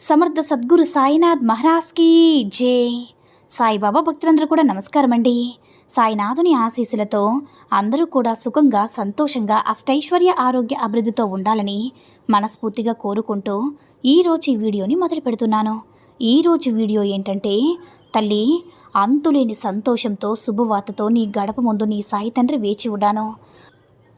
Samarth Sadguru Sainath మహారాజ్కి జే. సాయిబాబా భక్తులందరూ కూడా నమస్కారం అండి సాయినాథుని ఆశీస్సులతో అందరూ కూడా సుఖంగా సంతోషంగా అష్టైశ్వర్య ఆరోగ్య అభివృద్ధితో ఉండాలని మనస్ఫూర్తిగా కోరుకుంటూ ఈరోజు ఈ వీడియోని మొదలు పెడుతున్నాను. ఈరోజు వీడియో ఏంటంటే తల్లి అంతులేని సంతోషంతో శుభవార్తతో నీ గడప ముందు నీ సాయి తండ్రి వేచి ఉన్నాను.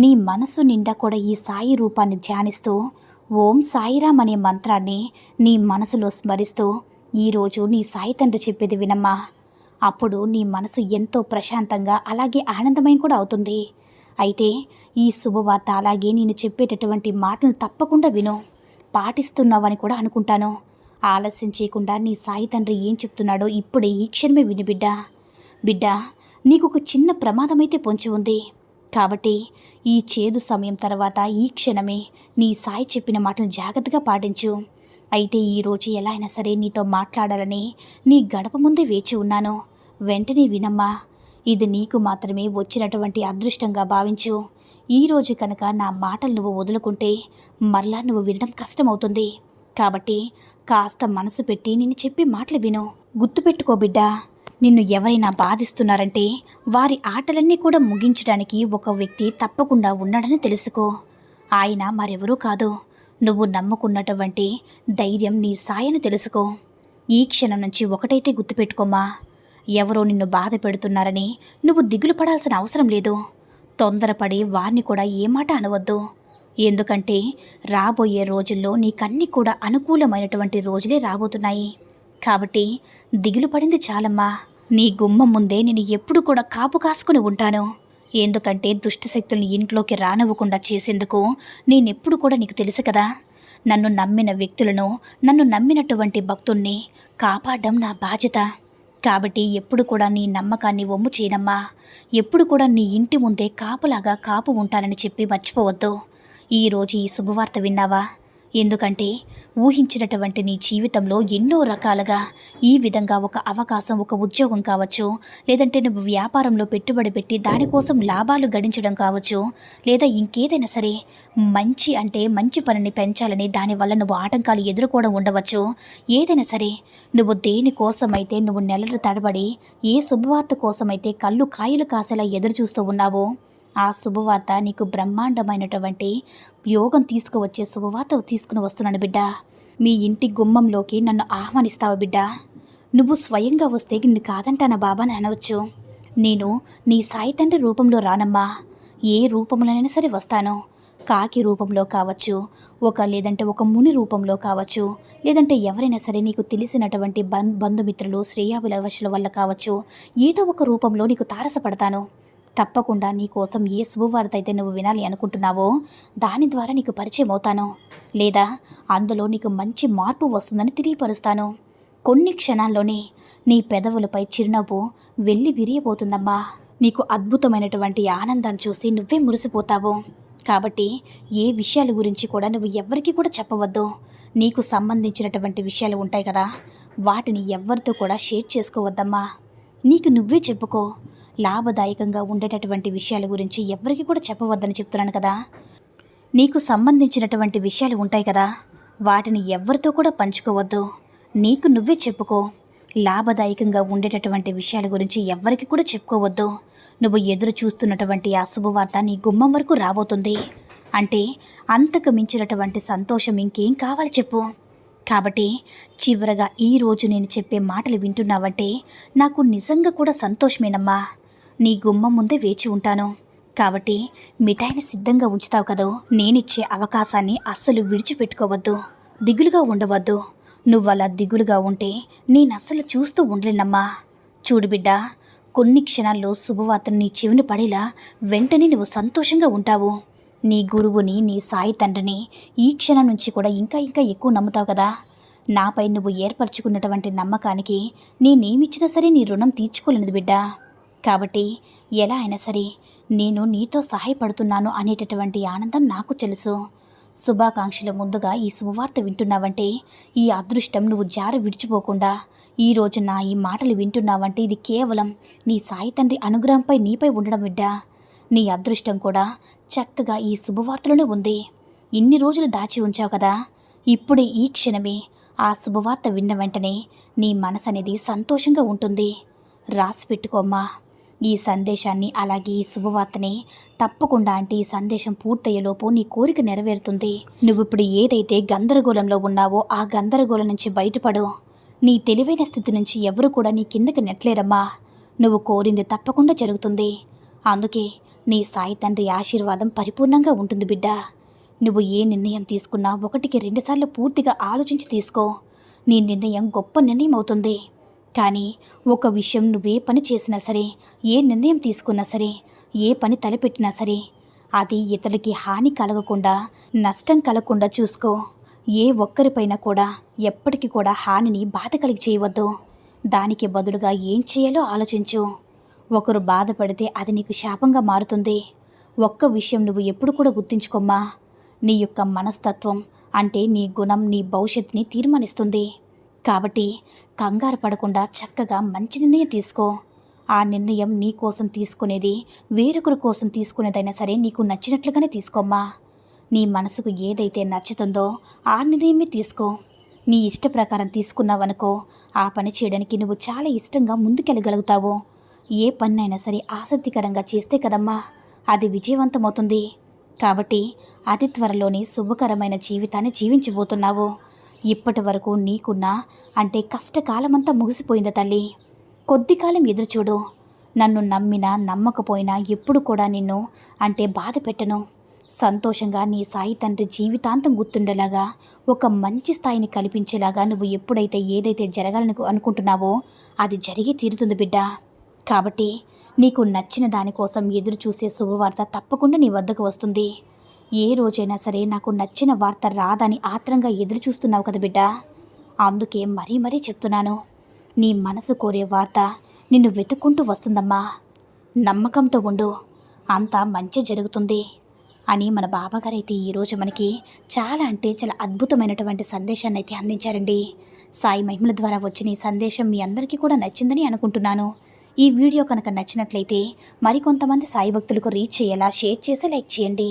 నీ మనసు నిండా కూడా ఈ సాయి రూపాన్ని ధ్యానిస్తూ ఓం సాయిరామ్ అనే మంత్రాన్ని నీ మనసులో స్మరిస్తూ ఈరోజు నీ సాయి తండ్రి చెప్పేది వినమ్మా. అప్పుడు నీ మనసు ఎంతో ప్రశాంతంగా అలాగే ఆనందమయం కూడా అవుతుంది. అయితే ఈ శుభవార్త అలాగే నేను చెప్పేటటువంటి మాటలు తప్పకుండా విను. పాటిస్తున్నావని కూడా అనుకుంటాను. ఆలస్యం చేయకుండా నీ సాయి తండ్రి ఏం చెప్తున్నాడో ఇప్పుడే ఈ క్షణమే విను బిడ్డ. బిడ్డ నీకు ఒక చిన్న ప్రమాదమైతే పొంచి ఉంది. కాబట్టి ఈ చేదు సమయం తర్వాత ఈ క్షణమే నీ సాయి చెప్పిన మాటలు జాగ్రత్తగా పాటించు. అయితే ఈరోజు ఎలా అయినా సరే నీతో మాట్లాడాలని నీ గడప ముందే వేచి ఉన్నాను. వెంటనే వినమ్మా ఇది నీకు మాత్రమే వచ్చినటువంటి అదృష్టంగా భావించు. ఈరోజు కనుక నా మాటలు నువ్వు వదులుకుంటే మరలా నువ్వు వినడం కష్టమవుతుంది. కాబట్టి కాస్త మనసు పెట్టి నేను చెప్పే మాటలు విను. గుర్తుపెట్టుకో బిడ్డా. నిన్ను ఎవరైనా బాధిస్తున్నారంటే వారి ఆటలన్నీ కూడా ముగించడానికి ఒక వ్యక్తి తప్పకుండా ఉన్నాడని తెలుసుకో. ఆయన మరెవరూ కాదు. నువ్వు నమ్ముకున్నటువంటి ధైర్యం నీ సాయను తెలుసుకో. ఈ క్షణం నుంచి ఒకటైతే గుర్తుపెట్టుకోమా ఎవరో నిన్ను బాధ పెడుతున్నారని నువ్వు దిగులు పడాల్సిన అవసరం లేదు. తొందరపడి వారిని కూడా ఏ మాట అనవద్దు. ఎందుకంటే రాబోయే రోజుల్లో నీకన్నీ కూడా అనుకూలమైనటువంటి రోజులే రాబోతున్నాయి. కాబట్టి దిగులు పడింది చాలమ్మా. నీ గుమ్మం ముందే నేను ఎప్పుడు కూడా కాపు కాసుకుని ఉంటాను. ఎందుకంటే దుష్టశక్తుల్ని ఇంట్లోకి రానివ్వకుండా చేసేందుకు నేనెప్పుడు కూడా నీకు తెలుసు కదా. నన్ను నమ్మిన వ్యక్తులను నన్ను నమ్మినటువంటి భక్తుణ్ణి కాపాడడం నా బాధ్యత. కాబట్టి ఎప్పుడు కూడా నీ నమ్మకాన్ని ఒమ్ము చేయనమ్మా. ఎప్పుడు కూడా నీ ఇంటి ముందే కాపులాగా కాపు ఉంటానని చెప్పి మర్చిపోవద్దు. ఈరోజు ఈ శుభవార్త విన్నావా? ఎందుకంటే ఊహించినటువంటి నీ జీవితంలో ఎన్నో రకాలుగా ఈ విధంగా ఒక అవకాశం ఒక ఉద్యోగం కావచ్చు లేదంటే నువ్వు వ్యాపారంలో పెట్టుబడి పెట్టి దానికోసం లాభాలు గడించడం కావచ్చు లేదా ఇంకేదైనా సరే మంచి అంటే మంచి పనిని పెంచాలని దానివల్ల నువ్వు ఆటంకాలు ఎదుర్కోవడం ఉండవచ్చు. ఏదైనా సరే నువ్వు దేనికోసమైతే నువ్వు నెలలు తడబడి ఏ శుభవార్త కోసమైతే కళ్ళు కాయలు కాసేలా ఎదురు చూస్తూ ఉన్నావో ఆ శుభవార్త నీకు బ్రహ్మాండమైనటువంటి యోగం తీసుకువచ్చే శుభవార్త తీసుకుని వస్తున్నాను బిడ్డ. మీ ఇంటి గుమ్మంలోకి నన్ను ఆహ్వానిస్తావు బిడ్డ. నువ్వు స్వయంగా వస్తే నిన్ను కాదంటానా బాబా అని అనవచ్చు. నేను నీ సాయి తండ్రి రూపంలో రానమ్మా. ఏ రూపంలోనైనా సరే వస్తాను. కాకి రూపంలో కావచ్చు ఒక లేదంటే ఒక ముని రూపంలో కావచ్చు లేదంటే ఎవరైనా సరే నీకు తెలిసినటువంటి బంధుమిత్రులు శ్రేయాభిలవశుల వల్ల కావచ్చు ఏదో ఒక రూపంలో నీకు తారసపడతాను. తప్పకుండా నీ కోసం ఏ శుభవార్త అయితే నువ్వు వినాలి అనుకుంటున్నావో దాని ద్వారా నీకు పరిచయం అవుతాను. లేదా అందులో నీకు మంచి మార్పు వస్తుందని తెలియపరుస్తాను. కొన్ని క్షణాల్లోనే నీ పెదవులపై చిరునవ్వు వెళ్ళి విరియబోతుందమ్మా. నీకు అద్భుతమైనటువంటి ఆనందాన్ని చూసి నువ్వే మురిసిపోతావు. కాబట్టి ఏ విషయాల గురించి కూడా నువ్వు ఎవ్వరికీ కూడా చెప్పవద్దు. నీకు సంబంధించినటువంటి విషయాలు ఉంటాయి కదా వాటిని ఎవ్వరితో కూడా షేర్ చేసుకోవద్దమ్మా. నీకు నువ్వే చెప్పుకో. లాభదాయకంగా ఉండేటటువంటి విషయాల గురించి ఎవరికి కూడా చెప్పవద్దని చెప్తున్నాను కదా. నీకు సంబంధించినటువంటి విషయాలు ఉంటాయి కదా. వాటిని ఎవరితో కూడా పంచుకోవద్దు. నీకు నువ్వే చెప్పుకో. లాభదాయకంగా ఉండేటటువంటి విషయాల గురించి ఎవరికి కూడా చెప్పుకోవద్దు. నువ్వు ఎదురు చూస్తున్నటువంటి ఆ శుభవార్త నీ గుమ్మం వరకు రాబోతుంది. అంటే అంతకు మించినటువంటి సంతోషం ఇంకేం కావాలి చెప్పు. కాబట్టి చివరగా ఈ రోజు నేను చెప్పే మాటలు వింటున్నావంటే నాకు నిజంగా కూడా సంతోషమేనమ్మా. నీ గుమ్మం ముందే వేచి ఉంటాను. కాబట్టి మిఠాయిని సిద్ధంగా ఉంచుతావు కదో. నేనిచ్చే అవకాశాన్ని అస్సలు విడిచిపెట్టుకోవద్దు. దిగులుగా ఉండవద్దు. నువ్వలా దిగులుగా ఉంటే నేనస్సలు చూస్తూ ఉండలేనమ్మా. చూడు బిడ్డ కొన్ని క్షణాల్లో శుభవార్తను నీ చెవిని పడేలా వెంటనే నువ్వు సంతోషంగా ఉంటావు. నీ గురువుని నీ సాయి తండ్రిని ఈ క్షణం నుంచి కూడా ఇంకా ఇంకా ఎక్కువ నమ్ముతావు కదా. నాపై నువ్వు ఏర్పరచుకున్నటువంటి నమ్మకానికి నేనేమిచ్చినా సరే నీ రుణం తీర్చుకోలేనిది బిడ్డా. కాబట్టి ఎలా అయినా సరే నేను నీతో సహాయపడుతున్నాను అనేటటువంటి ఆనందం నాకు తెలుసు. శుభాకాంక్షల ముందుగా ఈ శుభవార్త వింటున్నావంటే ఈ అదృష్టం నువ్వు జారి విడిచిపోకుండా ఈ రోజు నా ఈ మాటలు వింటున్నావంటే ఇది కేవలం నీ సాయి తండ్రి అనుగ్రహంపై నీపై ఉండడం బిడ్డా నీ అదృష్టం కూడా చక్కగా ఈ శుభవార్తలోనే ఉంది. ఇన్ని రోజులు దాచి ఉంచావు కదా. ఇప్పుడే ఈ క్షణమే ఆ శుభవార్త విన్న వెంటనే నీ మనసు అనేది సంతోషంగా ఉంటుంది. రాసి పెట్టుకోమ్మా ఈ సందేశాన్ని అలాగే ఈ శుభవార్తని తప్పకుండా అంటే ఈ సందేశం పూర్తయ్యేలోపు నీ కోరిక నెరవేరుతుంది. నువ్వు ఇప్పుడు ఏదైతే గందరగోళంలో ఉన్నావో ఆ గందరగోళం నుంచి బయటపడు. నీ తెలివైన స్థితి నుంచి ఎవరు కూడా నీ కిందకి నెట్లేరమ్మా నువ్వు కోరింది తప్పకుండా జరుగుతుంది. అందుకే నీ సాయి తండ్రి ఆశీర్వాదం పరిపూర్ణంగా ఉంటుంది బిడ్డ. నువ్వు ఏ నిర్ణయం తీసుకున్నా ఒకటికి రెండుసార్లు పూర్తిగా ఆలోచించి తీసుకో. నీ నిర్ణయం గొప్ప నిర్ణయం అవుతుంది కానీ ఒక విషయం నువ్వే పని చేసినా సరే ఏ నిర్ణయం తీసుకున్నా సరే ఏ పని తలపెట్టినా సరే అది ఇతరులకి హాని కలగకుండా నష్టం కలగకుండా చూసుకో. ఏ ఒక్కరిపైన కూడా ఎప్పటికీ కూడా హానిని బాధ కలిగి చేయవద్దు. దానికి బదులుగా ఏం చేయాలో ఆలోచించు. ఒకరు బాధపడితే అది నీకు శాపంగా మారుతుంది. ఒక్క విషయం నువ్వు ఎప్పుడు కూడా గుర్తుంచుకోమ్మా. నీ యొక్క మనస్తత్వం అంటే నీ గుణం నీ భవిష్యత్తుని తీర్మానిస్తుంది. కాబట్టి కంగారు పడకుండా చక్కగా మంచి నిర్ణయం తీసుకో. ఆ నిర్ణయం నీ కోసం తీసుకునేది వేరొకరి కోసం తీసుకునేదైనా సరే నీకు నచ్చినట్లుగానే తీసుకోమ్మా. నీ మనసుకు ఏదైతే నచ్చుతుందో ఆ నిర్ణయమే తీసుకో. నీ ఇష్ట ప్రకారం తీసుకున్నావనుకో ఆ పని చేయడానికి నువ్వు చాలా ఇష్టంగా ముందుకెళ్ళగలుగుతావు. ఏ పన్నైనా సరే ఆసక్తికరంగా చేస్తే కదమ్మా. అది విజయవంతమవుతుంది. కాబట్టి అతి త్వరలోనే శుభకరమైన జీవితాన్ని జీవించబోతున్నావు. ఇప్పటి వరకు నీకున్న అంటే కష్టకాలమంతా ముగిసిపోయింది తల్లి. కొద్ది కాలం ఎదురుచూడు. నన్ను నమ్మినా నమ్మకపోయినా ఎప్పుడు కూడా నిన్ను అంటే బాధ పెట్టను. సంతోషంగా నీ సాయి తండ్రి జీవితాంతం గుర్తుండేలాగా ఒక మంచి స్థాయిని కల్పించేలాగా నువ్వు ఎప్పుడైతే ఏదైతే జరగాలని అనుకుంటున్నావో అది జరిగి తీరుతుంది బిడ్డ. కాబట్టి నీకు నచ్చిన దానికోసం ఎదురు చూసే శుభవార్త తప్పకుండా నీ వద్దకు వస్తుంది. ఏ రోజైనా సరే నాకు నచ్చిన వార్త రాదని ఆత్రంగా ఎదురు చూస్తున్నావు కదా బిడ్డ. అందుకే మరీ మరీ చెప్తున్నాను నీ మనసు కోరే వార్త నిన్ను వెతుక్కుంటూ వస్తుందమ్మా. నమ్మకంతో ఉండు అంతా మంచి జరుగుతుంది అని మన బాబాగారు అయితే ఈరోజు మనకి చాలా అంటే చాలా అద్భుతమైనటువంటి సందేశాన్ని అయితే అందించారండి. సాయి మహిమల ద్వారా వచ్చిన ఈ సందేశం మీ అందరికీ కూడా నచ్చిందని అనుకుంటున్నాను. ఈ వీడియో కనుక నచ్చినట్లయితే మరికొంతమంది సాయి భక్తులకు రీచ్ చేయేలా షేర్ చేసి లైక్ చేయండి.